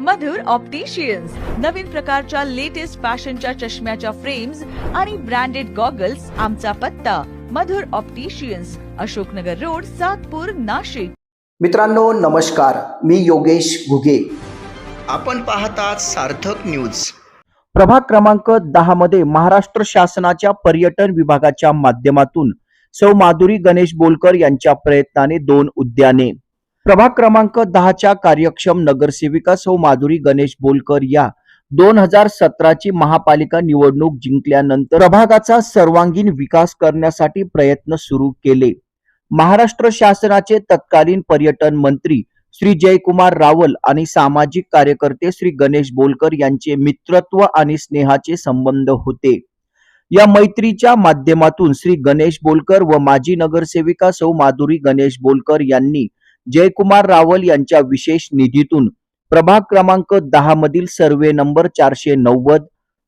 मधुर opticians नवीन प्रकारच्या latest फॅशनच्या चष्म्याच्या फ्रेम्स आणि ब्रँडेड गॉगल्स आमचा पत्ता मधुर ऑप्टिशियन्स अशोकनगर रोड सातपूर नाशिक. मित्रांनो नमस्कार. मी योगेश घुगे. आपण पाहतात सार्थक न्यूज प्रभाग क्रमांक दहा मध्ये महाराष्ट्र शासनाच्या पर्यटन विभागाच्या माध्यमातून सौ माधुरी गणेश बोलकर यांच्या प्रयत्नाने दोन उद्याने. प्रभाग क्रमांक दहाच्या कार्यक्षम नगरसेविका सौ माधुरी गणेश बोलकर या दोन हजार सतराची महापालिका निवडणूक जिंकल्यानंतर प्रभागाचा सर्वांगीण विकास करण्यासाठी प्रयत्न सुरू केले. महाराष्ट्र शासनाचे तत्कालीन पर्यटन मंत्री श्री जयकुमार रावल आणि सामाजिक कार्यकर्ते श्री गणेश बोलकर यांचे मित्रत्व आणि स्नेहाचे संबंध होते. या मैत्रीच्या माध्यमातून श्री गणेश बोलकर व माजी नगरसेविका सौ माधुरी गणेश बोलकर यांनी जयकुमार रावल यांच्या विशेष निधीतून प्रभाग क्रमांक दहा मधील सर्वे नंबर चारशे नव्वद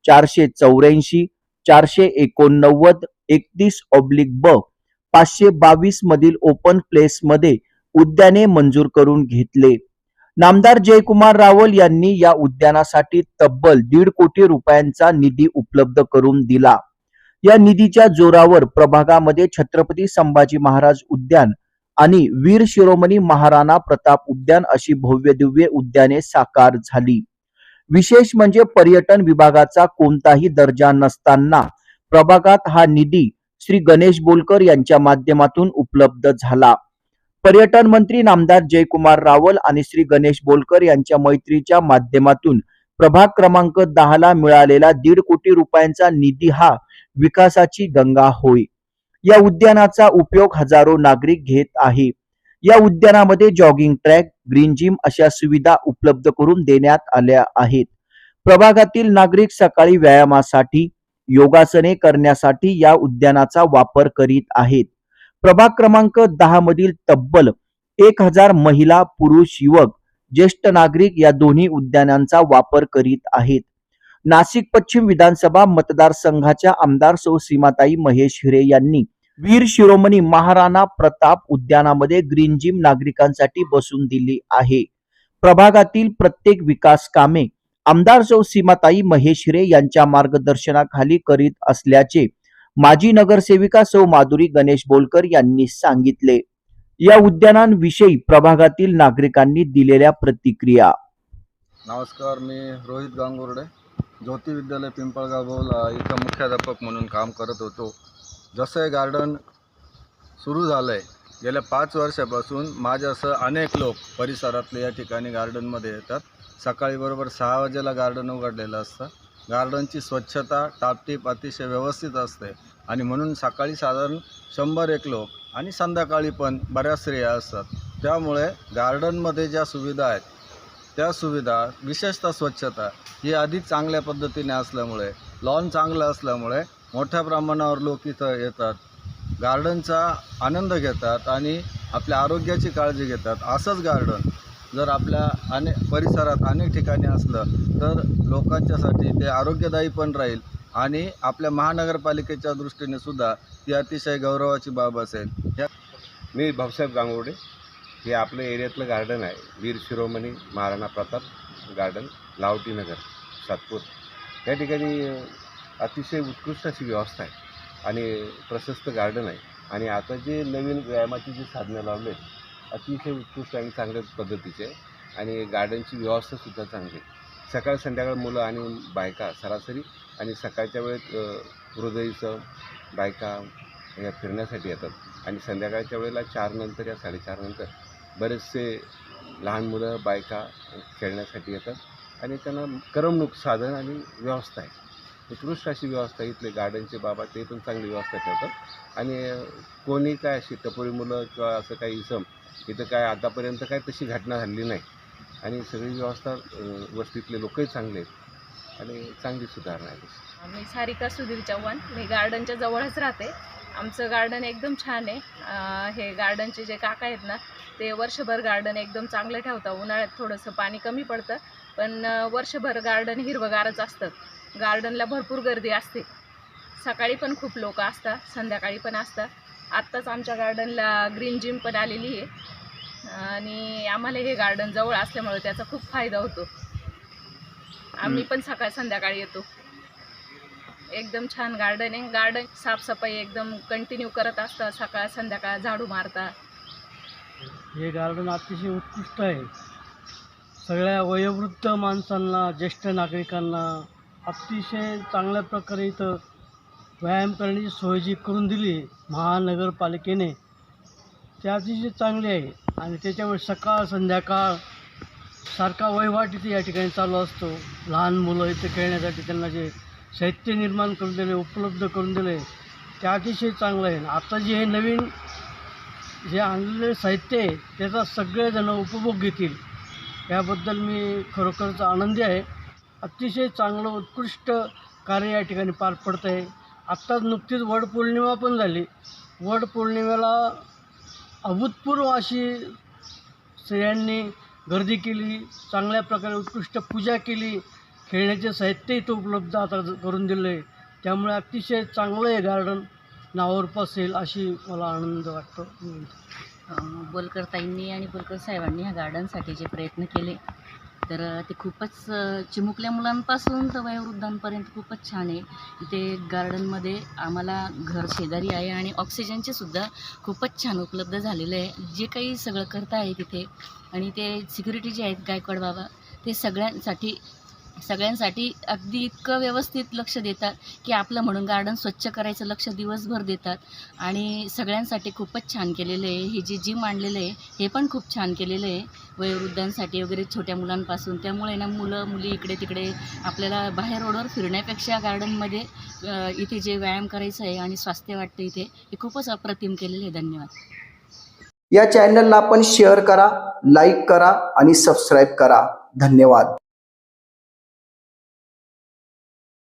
चारशे चौऱ्याऐंशी चारशे एकोणनव्वद एकतीस ऑब्लिक ब पाचशे बावीस मधील ओपन प्लेस मध्ये उद्याने मंजूर करून घेतले. नामदार जयकुमार रावल यांनी या उद्यानासाठी तब्बल दीड कोटी रुपयांचा निधी उपलब्ध करून दिला. या निधीच्या जोरावर प्रभागामध्ये छत्रपती संभाजी महाराज उद्यान आणि वीर शिरोमणी महाराणा प्रताप उद्यान अशी भव्य दिव्य उद्याने साकार झाली. विशेष म्हणजे पर्यटन विभागाचा कोणताही दर्जा नसताना प्रभागात हा निधी श्री गणेश बोलकर यांच्या माध्यमातून उपलब्ध झाला. पर्यटन मंत्री नामदार जयकुमार रावल आणि श्री गणेश बोलकर यांच्या मैत्रीच्या माध्यमातून प्रभाग क्रमांक दहाला मिळालेला दीड कोटी रुपयांचा निधी हा विकासाची गंगा होय. या उद्यानाचा उपयोग हजारो नागरिक घेत आहे. या उद्यानामध्ये जॉगिंग ट्रॅक ग्रीन जिम अशा सुविधा उपलब्ध करून देण्यात आल्या आहेत. प्रभागातील नागरिक सकाळी व्यायामासाठी योगासने करण्यासाठी या उद्यानाचा वापर करीत आहेत. प्रभाग क्रमांक दहा मधील तब्बल एक हजार महिला पुरुष युवक ज्येष्ठ नागरिक या दोन्ही उद्यानांचा वापर करीत आहेत. नाशिक पश्चिम विधानसभा मतदारसंघाच्या आमदार सौ सीमाताई महेश हिरे यांनी वीर शिरोमणी महाराणा प्रताप उद्यानामध्ये ग्रीन जिम नागरिकांसाठी बसून दिली आहे. प्रभागातील प्रत्येक विकास कामे आमदार सौ सीमाताई महेश हिरे यांच्या मार्गदर्शनाखाली करीत असल्याचे माजी नगरसेविका सौ माधुरी गणेश बोलकर यांनी सांगितले. या उद्यानांविषयी प्रभागातील नागरिकांनी दिलेल्या प्रतिक्रिया. नमस्कार मी रोहित गांगुर्डे. ज्योती विद्यालय पिंपळगावला इथं मुख्याध्यापक म्हणून काम करत होतो. जसं हे गार्डन सुरू झालं आहे गेल्या पाच वर्षापासून माझ्यासह अनेक लोक परिसरातले या ठिकाणी गार्डनमध्ये येतात. सकाळी बरोबर सहा वाजेला गार्डन उघडलेलं असतं. गार्डनची स्वच्छता टापटीप अतिशय व्यवस्थित असते. आणि म्हणून सकाळी साधारण शंभर एक लोक आणि संध्याकाळी पण बऱ्याच स्त्रिया असतात. त्यामुळे गार्डनमध्ये ज्या सुविधा आहेत त्या सुविधा विशेषतः स्वच्छता ही अधिक चांगल्या पद्धतीने असल्यामुळे लॉन चांगलं असल्यामुळे मोठ्या प्रमाणावर लोक इथं येतात. गार्डनचा आनंद घेतात आणि आपल्या आरोग्याची काळजी घेतात. असंच गार्डन जर आपल्या अनेक परिसरात अनेक ठिकाणी असलं तर लोकांच्यासाठी ते आरोग्यदायी पण राहील आणि आपल्या महानगरपालिकेच्या दृष्टीने सुद्धा ती अतिशय गौरवाची बाब असेल. ह्या मी भाऊसाहेब गांगोडे हे आपलं एरियातलं गार्डन आहे. वीर शिरोमणी महाराणा प्रताप गार्डन लावटीनगर सातपूर. या ठिकाणी अतिशय उत्कृष्ट अशी व्यवस्था आहे आणि प्रशस्त गार्डन आहे. आणि आता जे नवीन व्यायामाची जी साधनं लावले आहेत अतिशय उत्कृष्ट आणि चांगल्या पद्धतीचे आहे. आणि गार्डनची व्यवस्थासुद्धा चांगली आहे. सकाळ संध्याकाळ मुलं आणि बायका सरासरी आणि सकाळच्या वेळेत हृदयचं हृदयीचं बायका या फिरण्यासाठी येतात. आणि संध्याकाळच्या वेळेला चारनंतर या साडेचारनंतर बरेचसे लहान मुलं बायका खेळण्यासाठी येतात आणि त्यांना करमणूक साधन आणि व्यवस्था आहे. उत्कृष्ट अशी व्यवस्था इथले गार्डनचे बाबा ते पण चांगली व्यवस्था ठेवतात. आणि कोणी काय अशी टपोरी मुलं किंवा असं काही इसम इथं काय आतापर्यंत काय तशी घटना झाली नाही. आणि सगळी व्यवस्था वस्तीतले लोकही चांगले आहेत. आणि चांगली सुधारणा आहे. मी सारिका सुधीर चव्हाण मी गार्डनच्या जवळच राहते. आमचं गार्डन एकदम छान आहे. हे गार्डनचे जे काका आहेत ना ते वर्षभर गार्डन एकदम चांगलं ठेवतात. उन्हाळ्यात थोडंसं पाणी कमी पडतं. पण वर्षभर गार्डन हिरवगारच असतं. गार्डनला भरपूर गर्दी असते. सकाळी पण खूप लोक असतात संध्याकाळी पण असतात. आत्ताच आमच्या गार्डनला ग्रीन जिम पण आलेली आहे. आणि आम्हाला हे गार्डन जवळ असल्यामुळे त्याचा खूप फायदा होतो. आम्ही पण सकाळ संध्याकाळी येतो. एकदम छान गार्डन आहे. गार्डन साफसफाई एकदम कंटिन्यू करत असतं सकाळ संध्याकाळ झाडू मारता हे गार्डन अतिशय उत्कृष्ट आहे. सगळ्या वयोवृद्ध माणसांना ज्येष्ठ नागरिकांना अतिशय चांगल्या प्रकारे इथं व्यायाम करण्याची सोय जी करून दिली महानगरपालिकेने ते अतिशय चांगली आहे. आणि त्याच्यामुळे सकाळ संध्याकाळ सारखा वहिवाट इथे या ठिकाणी चालू असतो. लहान मुलं इथे खेळण्यासाठी त्यांना जे साहित्य निर्माण करून दिले उपलब्ध करून दिले ते अतिशय चांगलं आहे. आता जे हे नवीन जे आणलेले साहित्य आहे त्याचा सगळेजण उपभोग घेतील. याबद्दल मी खरोखरच आनंदी आहे. अतिशय चांगलं उत्कृष्ट कार्य या ठिकाणी पार पडतं आहे. आत्ताच नुकतीच वडपौर्णिमा पण झाली. वडपौर्णिमेला अभूतपूर्व अशी स्त्रियांनी गर्दी केली चांगल्या प्रकारे उत्कृष्ट पूजा केली. खेळण्याचे साहित्य इथं उपलब्ध आता करून दिलं आहे त्यामुळे अतिशय चांगलं आहे गार्डन नावावर पसेल अशी मला आनंद वाटतो. अं, बोलकर ताईंनी आणि बोलकर साहेबांनी ह्या गार्डनसाठी जे प्रयत्न केले तर ते खूपच चिमुकल्या मुलांपासून तर वयोवृद्धांपर्यंत खूपच छान आहे. इथे गार्डनमध्ये आम्हाला घर शेजारी आहे आणि ऑक्सिजनचे सुद्धा खूपच छान उपलब्ध झालेलं आहे. जे काही सगळं करता आहे तिथे आणि ते सिक्युरिटी जे आहेत गायकवाड बाबा ते सगळ्यांसाठी सगळ्यांसाठी अगदी इतकं व्यवस्थित लक्ष देतात की आपलं म्हणून गार्डन स्वच्छ करायचं लक्ष दिवसभर देतात. आणि सगळ्यांसाठी खूपच छान केलेलं आहे. हे जे जिम आणलेलं आहे हे पण खूप छान केलेलं आहे. वयोवृद्धांसाठी वगैरे छोट्या मुलांपासून. त्यामुळे ना मुलं मुली इकडे तिकडे आपल्याला बाहेर रोडवर फिरण्यापेक्षा गार्डनमध्ये इथे जे व्यायाम करायचं आहे आणि स्वास्थ्य वाटतं इथे हे खूपच अप्रतिम केलेलं आहे. धन्यवाद. या चॅनलला आपण शेअर करा लाईक करा आणि सबस्क्राईब करा. धन्यवाद.